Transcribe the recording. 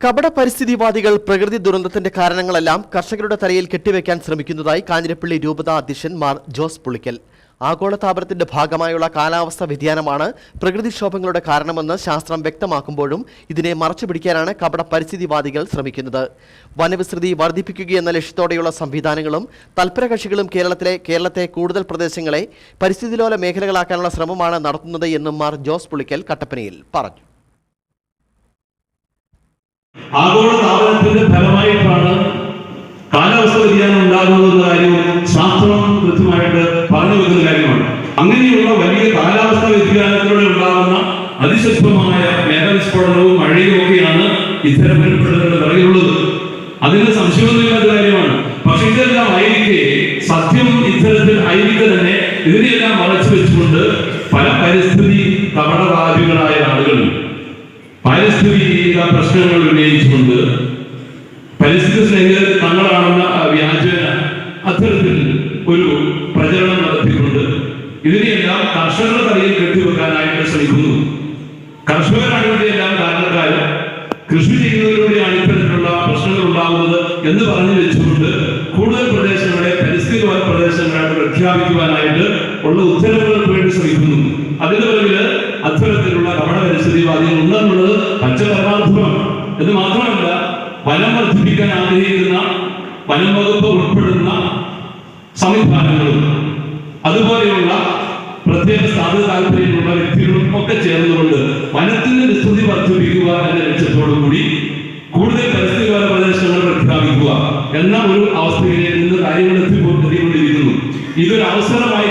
കപട പരിസ്ഥിതിവാദികൾ പ്രകൃതി ദുരന്തത്തിന്റെ കാരണങ്ങളെല്ലാം കർഷകരുടെ തലയിൽ കെട്ടിവെക്കാൻ ശ്രമിക്കുന്നതായി കാഞ്ഞിരപ്പള്ളി രൂപത അധ്യക്ഷൻ മാർ ജോസ് പുളിക്കൽ. ആഗോളതാപനത്തിന്റെ ഭാഗമായുള്ള കാലാവസ്ഥാ വ്യതിയാനമാണ് പ്രകൃതിക്ഷോഭങ്ങളുടെ കാരണമെന്ന് ശാസ്ത്രം വ്യക്തമാക്കുമ്പോഴും ഇതിനെ മറച്ചുപിടിക്കാനാണ് കപട പരിസ്ഥിതിവാദികൾ ശ്രമിക്കുന്നത്. വനവിസ്തൃതി വർദ്ധിപ്പിക്കുകയെന്ന ലക്ഷ്യത്തോടെയുള്ള സംവിധാനങ്ങളും തൽപരകക്ഷികളും കേരളത്തിലെ കേരളത്തെ കൂടുതൽ പ്രദേശങ്ങളെ പരിസ്ഥിതിലോല മേഖലകളാക്കാനുള്ള ശ്രമമാണ് നടത്തുന്നത് എന്നും മാർ ജോസ് പുളിക്കൽ കട്ടപ്പനയിൽ പറഞ്ഞു. ആഗോള താപനത്തിന്റെ ഫലമായിട്ടാണ് കാലാവസ്ഥ വ്യതിയാനം ഉണ്ടാകുന്നത് കാര്യം ശാസ്ത്രം കൃത്യമായിട്ട് പറഞ്ഞു വെക്കുന്ന കാര്യമാണ്. അങ്ങനെയുള്ള വലിയ കാലാവസ്ഥ വ്യതിയാനത്തിലൂടെ ഉണ്ടാകുന്ന അതിശക്തമായ മേഘവിസ്ഫോടനവും മഴയും ഒക്കെയാണ് ഇത്തരം വെളിപ്പെടുത്തലുകളുടെ പിറകിലുള്ളത് അതിന് സംശയമൊന്നുമില്ലാത്ത കാര്യമാണ്. പക്ഷെ ഇതെല്ലാം ആയിരിക്കെ സത്യം ഇത്തരത്തിൽ ആയിരിക്കെ തന്നെ ഇതിനെയെല്ലാം വളച്ചു വെച്ചുകൊണ്ട് പല പരിസ്ഥിതി കപടവാദികളായ ആളുകൾ പാരിസ്ഥിതിക പ്രശ്നങ്ങൾ ഉന്നയിച്ചുകൊണ്ട് പരിസ്ഥിതി സ്നേഹിതർ തങ്ങളാണെന്ന വ്യാജേന അത്തരത്തിൽ ഒരു പ്രചരണം നടത്തിക്കൊണ്ട് ഇതിനെയെല്ലാം കർഷകരുടെ തലയിൽ കെട്ടിവെക്കാനായിട്ട് ശ്രമിക്കുന്നു. കർഷകരാണ് ഇതിനെല്ലാം കാരണക്കാര്. കൃഷി ചെയ്യുന്നതിലൂടെയാണ് ഇത്തരത്തിലുള്ള പ്രശ്നങ്ങൾ ഉണ്ടാകുന്നത് എന്ന് പറഞ്ഞു വെച്ചുകൊണ്ട് കൂടുതൽ പ്രദേശങ്ങളെ പരിസ്ഥിതി പ്രദേശങ്ങളായിട്ട് പ്രഖ്യാപിക്കുവാനായിട്ട് ഉള്ള ഉത്തരവുകൾക്ക് വേണ്ടി ശ്രമിക്കുന്നു. അതിന്റെ പിറകിൽ അത്തരത്തിലുള്ള കപട പരിസ്ഥിതിവാദികൾ ഉണ്ടെന്നുള്ളത് പച്ച പരമാർത്ഥമാണ് എന്ന് മാത്രമല്ല വനം വർദ്ധിപ്പിക്കാൻ ആഗ്രഹിക്കുന്ന വനം വകുപ്പ് ഉൾപ്പെടുന്ന സംവിധാനങ്ങളും അതുപോലെയുള്ള പ്രത്യേക സ്ഥാപിത താല്പര്യമുള്ള വ്യക്തികളും ഒക്കെ ചേർന്നുകൊണ്ട് വനത്തിന്റെ വിസ്തൃതി വർദ്ധിപ്പിക്കുക എന്ന ലക്ഷ്യത്തോടു കൂടി കൂടുതൽ പരിസ്ഥിതിപര പ്രദേശങ്ങൾ പ്രഖ്യാപിക്കുക എന്ന ഒരു അവസ്ഥയിലേക്ക് നിന്ന് കാര്യങ്ങൾ എത്തിക്കൊണ്ടിരിക്കുന്നു. ഇതൊരു അവസരമായി